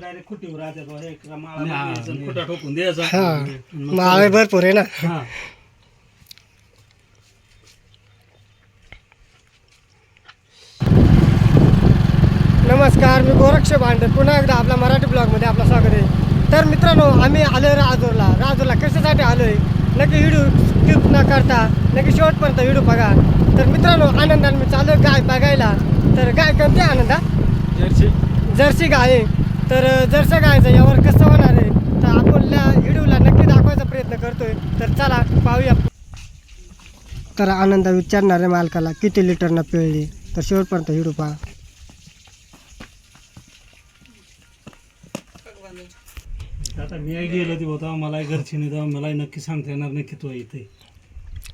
Direct खुटीवर राहतात बा, हे एका माळा बांधायचं आणि. खुटा ठोकून द्यायचा. मग माळे भरपूर आहे ना. नमस्कार मी गोरक्ष भांडे पुन्हा एकदा आपल्या मराठी ब्लॉगमध्ये आपलं स्वागत आहे. तर मित्रांनो आम्ही आलो राजूरला. राजूरला कशासाठी आलो आहे नक्की व्हिडिओ स्किप न करता नक्की शेवटपर्यंत व्हिडिओ बघा. तर मित्रांनो आनंदाने मी चालू आहे गाय बघायला. तर गाय कोणती आनंदा? जर्सी. जर्सी गाय आहे. तर जर्सी गायचं यावर कसं होणार आहे? तर आपण त्या व्हिडिओला नक्की दाखवायचा प्रयत्न करतोय. तर चला पाहूया. तर आनंद विचारणार आहे मालकाला किती लिटरनं पिळली? तर शेवटपर्यंत व्हिडिओ पहा. आता मी गेलो ती होता मला घरची नाही तेव्हा मला नक्की सांगता येणार नाही किती इथे.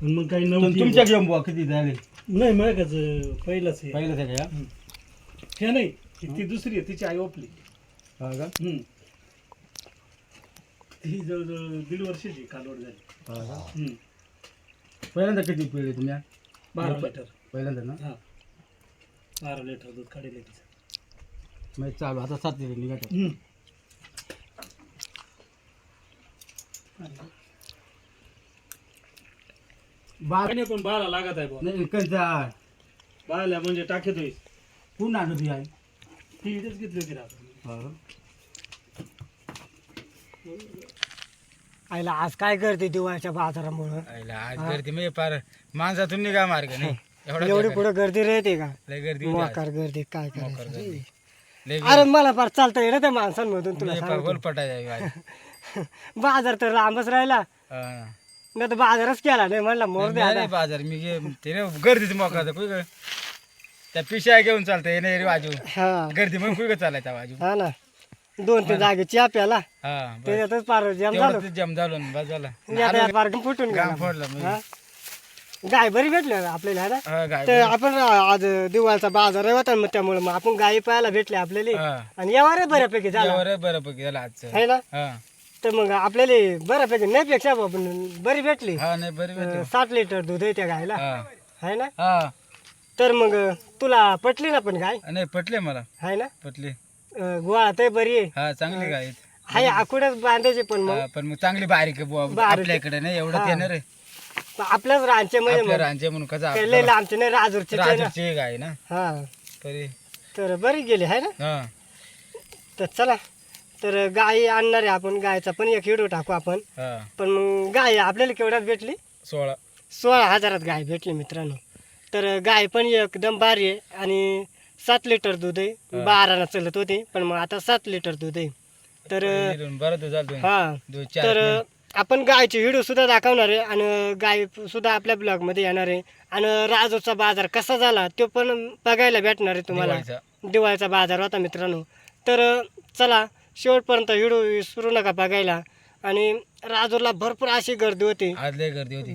पण मग काही नव्हती. तुमच्या किती झाले? नाही मागाच पहिलंच आहे. पहिलं सगळ्या हे नाही ही ती दुसरी आहे तिची आई ओपली. हा का? हम्म. ती जवळजवळ दीड वर्षाची कालवड झाली. हा का? हम्म. पहिल्यांदा किती पिळले तुम्ही बारा लिटर. पहिल्यांदा ना? हा. बारा लिटर दूध काढेल आहे तिचं. मग चालू आता सात लिटर निघाट हम्म. नाही पण लागत आहे बुवा. नाही कंचा बाळाला म्हणजे टाकेत होईल पुन्हा आणू ती आहे ती इथेच घेतली होती रात हा का? आईला आज काय करते दिवाळीच्या बाजारामुळं आईला आज गर्दी म्हणजे पार माणसातून निघा मार्ग नाही एवढा. पुढे गर्दी राहते का लय गर्दी होती आज. मोकार गर्दी काय मोकार करायचं गर्दी. लय अरे मला फार चालता येईल त्या माणसांमधून तुला सांगतो. आज. बाजार तर लांबच राहिला हा. नाही तर बाजारच केला नाही म्हणला मोर द्या बाजार मी गे ते नाही गर्दीच मोका कुई ग त्या पिशा घेऊन चालतंय नाही बाजू हा. गर्दी मग कुई चालायचा बाजू हा ना. दोन तीन जागे चहा प्याला. हा. त्याच्यातच पार जाम झालं. तेवढं ते जम झालो ना, बस झाला. आता पार फुटून गाम गेला फोडला. हा? गाय बरी भेटली ना आपल्याला है ना? हा, गाय तर आपण आज दिवाळीचा बाजार आहे होता मग त्यामुळे मग आपण गायी पाहायला भेटले आपल्याला. हा. आणि यावर बऱ्यापैकी झाला. बऱ्यापैकी झालं आजचं. है ना? हा. तर मग आपल्याला बऱ्यापैकी नाही पेक्षा बरी भेटली. हा नाही बरी भेटली. अं, सात लिटर दूध आहे त्या गायला. हा. है ना? हा. तर मग तुला पटली ना पण गाय नाही पटले मला. है ना? पटले. अं, गुवाळात बरी आहे. हा चांगली गाय. हाय आकुडच बांधायचे पण मग. हा, पण मग चांगली बारीक आहे बुवा. बारीक. आपल्या इकडे नाही एवढं येणार आहे. आपल्याच रांचे मध्ये आपल्या मग. रांचे म्हणून कसं काही लय लांबचे नाही राजूरचे आहे ना. राजूची एक आहे ना. हा. तरी. तर बरी गेली है ना? हा. तर चला. तर गाय आणणार आहे आपण गायचा पण एक व्हिडिओ टाकू आपण. हा. पण मग गाय आपल्याला केवढ्यात भेटली? सोळा. सोळा हजारात गाय भेटली मित्रांनो. तर गाय पण एकदम भारी आहे. आणि सात लिटर दूध आहे. बाराला चलत होते पण मग आता सात लिटर दूध आहे. तर. हा. तर आपण गायचे व्हिडिओ सुद्धा दाखवणार आहे आणि गाय सुद्धा आपल्या ब्लॉगमध्ये येणार आहे. आणि राजूचा बाजार कसा झाला तो पण बघायला भेटणार आहे तुम्हाला. दिवाळीचा. बाजार होता मित्रांनो. तर चला शेवटपर्यंत व्हिडिओ विसरू नका बघायला. आणि राजूरला भरपूर अशी गर्दी होती. गर्दी होती.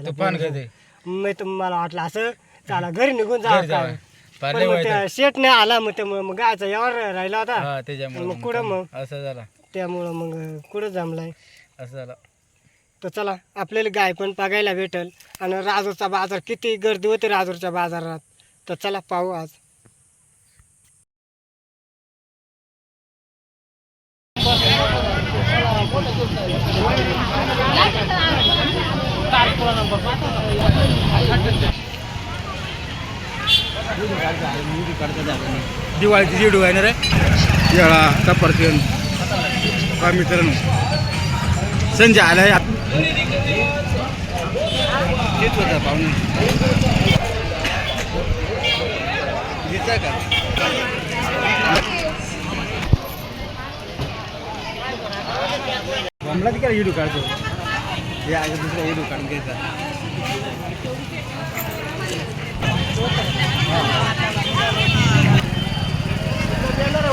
गर्दी. म्हणजे मी तुम्हाला वाटलं असं चला घरी निघून जा घरी पण मग त्या शेट नाही आला मग त्यामुळे मग गायचा यावर राहिला होता. हा त्याच्यामुळे मग कुठं मग? असं झाला. त्यामुळं मग कुठं जमलाय? असं झालं. तर चला आपल्याला गाय पण बघायला भेटेल. आणि राजूरचा बाजार किती गर्दी होती राजूरच्या बाजारात. तर चला पाहू आज. दिवाळीची जेडू आहे ना रे? केळा सफरचंद. का मित्रांनो? संजय आलाय हेच होता पाहुणे घेताय का आम्हाला तिकडे हिडू काढतो. या अगं दुसरा हिडू काढून घ्यायचा.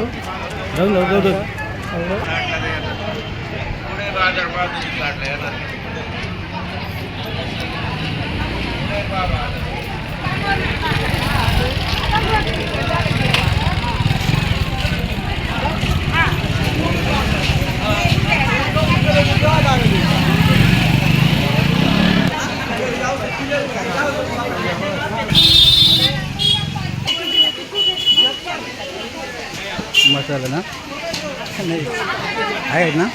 हॅलो जाऊन जाऊ जाऊ मसाला ना? नाही. आहेत ना?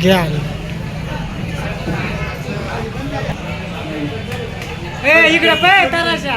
घ्या. ए इकडे पे तराशा.